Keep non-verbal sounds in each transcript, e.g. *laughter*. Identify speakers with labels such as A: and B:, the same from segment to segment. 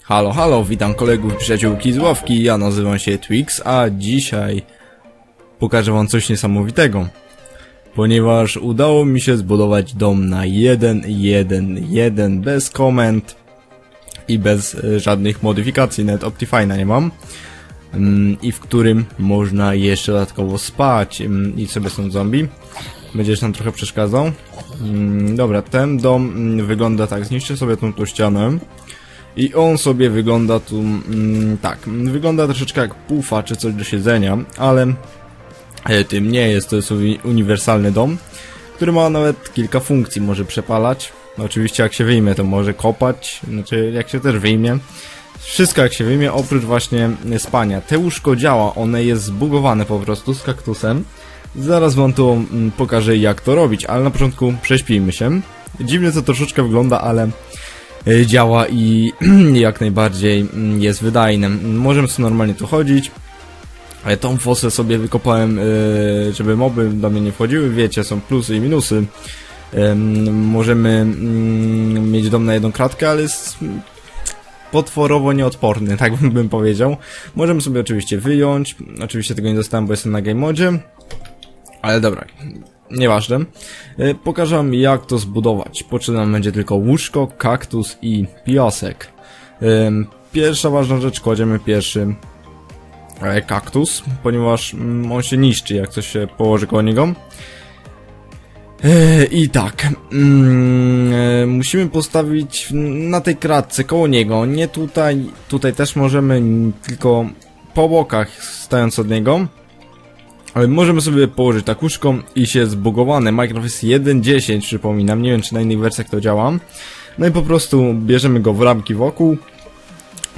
A: Halo, halo, witam kolegów, przyjaciółki z ławki, ja nazywam się Twix, a dzisiaj pokażę wam coś niesamowitego. Ponieważ udało mi się zbudować dom na 1.1.1 bez komend i bez e, żadnych modyfikacji, nawet Optifine'a nie mam. Mm, I w którym można jeszcze dodatkowo spać mm, i sobie są zombie. Będziesz nam trochę przeszkadzał. Mm, Dobra, ten dom wygląda tak, zniszczę sobie tą tu ścianę. I on sobie wygląda tu, mm, tak, wygląda troszeczkę jak pufa czy coś do siedzenia, ale e, tym nie jest, to jest uni- uniwersalny dom, który ma nawet kilka funkcji, może przepalać, oczywiście jak się wyjmie to może kopać, znaczy jak się też wyjmie, wszystko jak się wyjmie, oprócz właśnie spania. Te łóżko działa, one jest zbugowane po prostu z kaktusem, zaraz wam to mm, pokażę jak to robić, ale na początku prześpijmy się. Dziwnie to troszeczkę wygląda, ale działa i *clears throat* jak najbardziej mm, jest wydajne. Możemy sobie normalnie tu chodzić. E, Tą fosę sobie wykopałem, e, żeby moby do mnie nie wchodziły. Wiecie, są plusy i minusy. Em, Możemy mm, mieć dom na jedną kratkę, ale jest potworowo nieodporny, *laughs* tak bym powiedział. Możemy sobie oczywiście wyjąć. Oczywiście tego nie dostałem, bo jestem na game modzie. Ale dobra, nieważne. E, Pokażę wam jak to zbudować. Potrzebne będzie tylko łóżko, kaktus i piasek. Em, Pierwsza ważna rzecz, kładziemy pierwszy e, kaktus, ponieważ mm, on się niszczy jak coś się położy koło niego. E, I tak, mm, e, musimy postawić na tej kratce koło niego, nie tutaj, tutaj też możemy, tylko po bokach stając od niego. Możemy sobie położyć tak łóżko i się zbugowane. Minecraft jest 1.10, przypominam, nie wiem czy na innych wersjach to działa. No i po prostu bierzemy go w ramki wokół,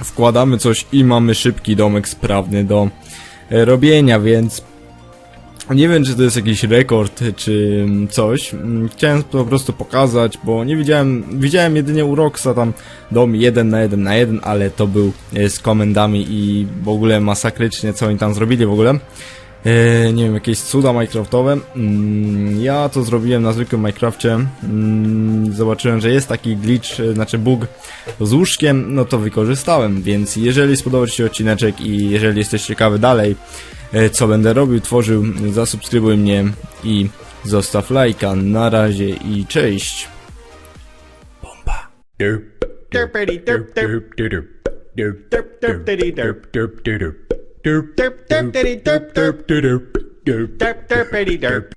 A: wkładamy coś i mamy szybki domek sprawny do e, robienia, więc nie wiem, czy to jest jakiś rekord, czy coś. Mm, Chciałem po prostu pokazać, bo nie widziałem, widziałem jedynie u Roxa tam dom 1 na 1 na 1, ale to był e, z komendami i w ogóle masakrycznie, co oni tam zrobili w ogóle. E, nie wiem, jakieś cuda Minecraftowe. Mm, Ja to zrobiłem na zwykłym Minecrafcie. Mm, Zobaczyłem, że jest taki glitch, e, znaczy bug z łóżkiem, no to wykorzystałem, więc jeżeli spodobał Ci się odcineczek i jeżeli jesteś ciekawy dalej, e, co będę robił, tworzył, zasubskrybuj mnie i zostaw lajka. Na razie i cześć. Bomba.
B: Derp, derpity derp derp derp derp derp derp diddy derp derp derp derp derp derp derp diddy derp derp derp derp derp derp derp derp derp derp derp derp derp derp derp derp derp